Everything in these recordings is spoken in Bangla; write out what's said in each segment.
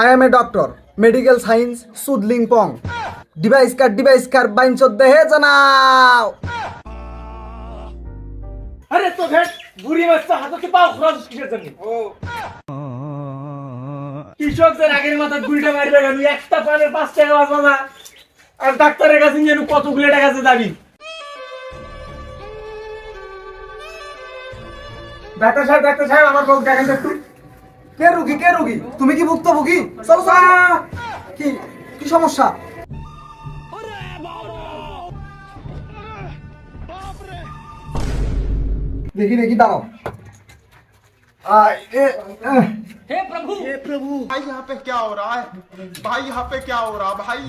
I am a doctor medical science সুদলিং পং ডিভাইস কার ডিভাইস কার, বাইন চোদ্দে, হে জানাও। আরে তো ভেট, বুড়ি মাছটা হাতে পাও খরচ কিসের জন্য? কৃষকদের আগের মাথা গুলিটা মারবে কেন একটা পানের পাঁচ টাকা বাঁচবা না। আর ডাক্তারের কাছে নিয়ে কতগুলো টাকা দাবি? ডাক্তার সাহেব ডাক্তার সাহেব, আমার বউ দেখেন একটু। কে রুগী কে রুগী তুমি কি ভুক্তভোগী চলো চলো কি কি সমস্যা দেখি দেখি দাঁড়াও আয়, এ, এহ, भाई यहाँ पे क्या हो रहा है भाई यहाँ पे क्या हो रहा है भाई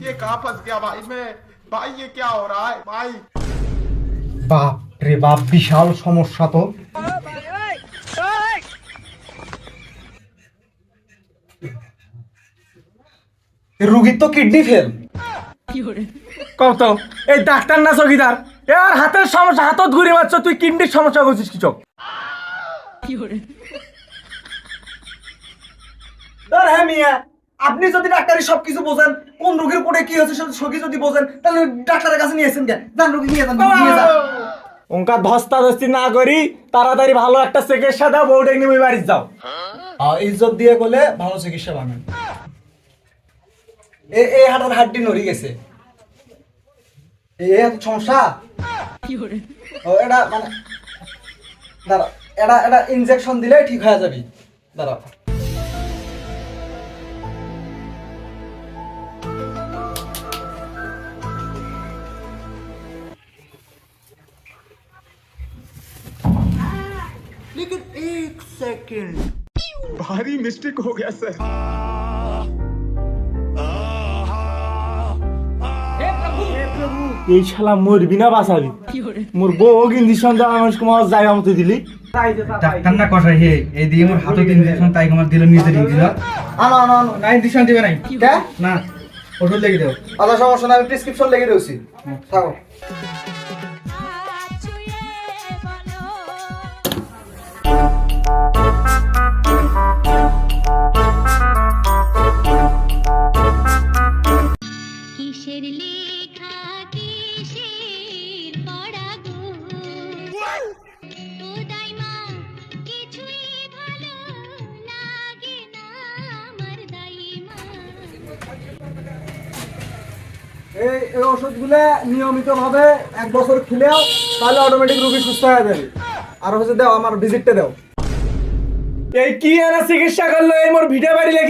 ये कहाँ फंस गया भाई मैं भाई ये क्या हो रहा है भाई বাপ রে বাপ বিশাল সমস্যা তো রুগীর তো কিডনি ফেল কত এই ডাক্তার না চকিদার? এর হাতের সমস্যা হাতত ঘুরে মারছ তুই কিডনির সমস্যা করছিস কি চোখ? আর হ্যাঁ মিয়া আপনি যদি ডাক্তারি সবকিছু বোঝেন কোন রোগীর পরে কি হচ্ছে সেটা সবই যদি বোঝেন তাহলে ডাক্তারের কাছে নিয়ে এসেন কেন যান রোগী নিয়ে যান নিয়ে যান। ওঙ্কা ধস্তাধস্তি না করি তাড়াতাড়ি ভালো একটা চিকিৎসা দাও বউটা নিয়ে বাড়ি যাও। ইজ্জত দিয়ে গেলে ভালো চিকিৎসা পাবেন এ এই হাড়ের হাড্ডি নড়ি গেছে এই এত সমস্যা ও এটা মানে দাঁড়া এটা এটা ইনজেকশন দিলে ঠিক হয়ে যাবি দাঁড়া भारी मिस्टेक हो गया सर এই শালা মরবি না বাঁচাবি। মোর বউ কিন্তু সন্ধ্যা মানুষ কুমার জায়গা মতো দিলি। ডাক্তার না কষাই হে এই দিয়ে ইঞ্জেকশন তাই আমার দিল নিজের ইঞ্জিন আনো আনো আনো না ইঞ্জেকশন দিবে নাই। কে না ওষুধ লেগে দেবো আচ্ছা সমস্যা না আমি প্রেসক্রিপশন লিখে দিয়েছি। থাকো। কিসের লেখা এই এই ওষুধগুলো নিয়মিত ভাবে এক বছর খেলেও তাহলে অটোমেটিক রোগী সুস্থ হয়ে যাবে। আর হচ্ছে দাও, আমার ভিজিটটা দাও। এই কি এরা চিকিৎসা করল? এই মোর ভিটা বাড়ি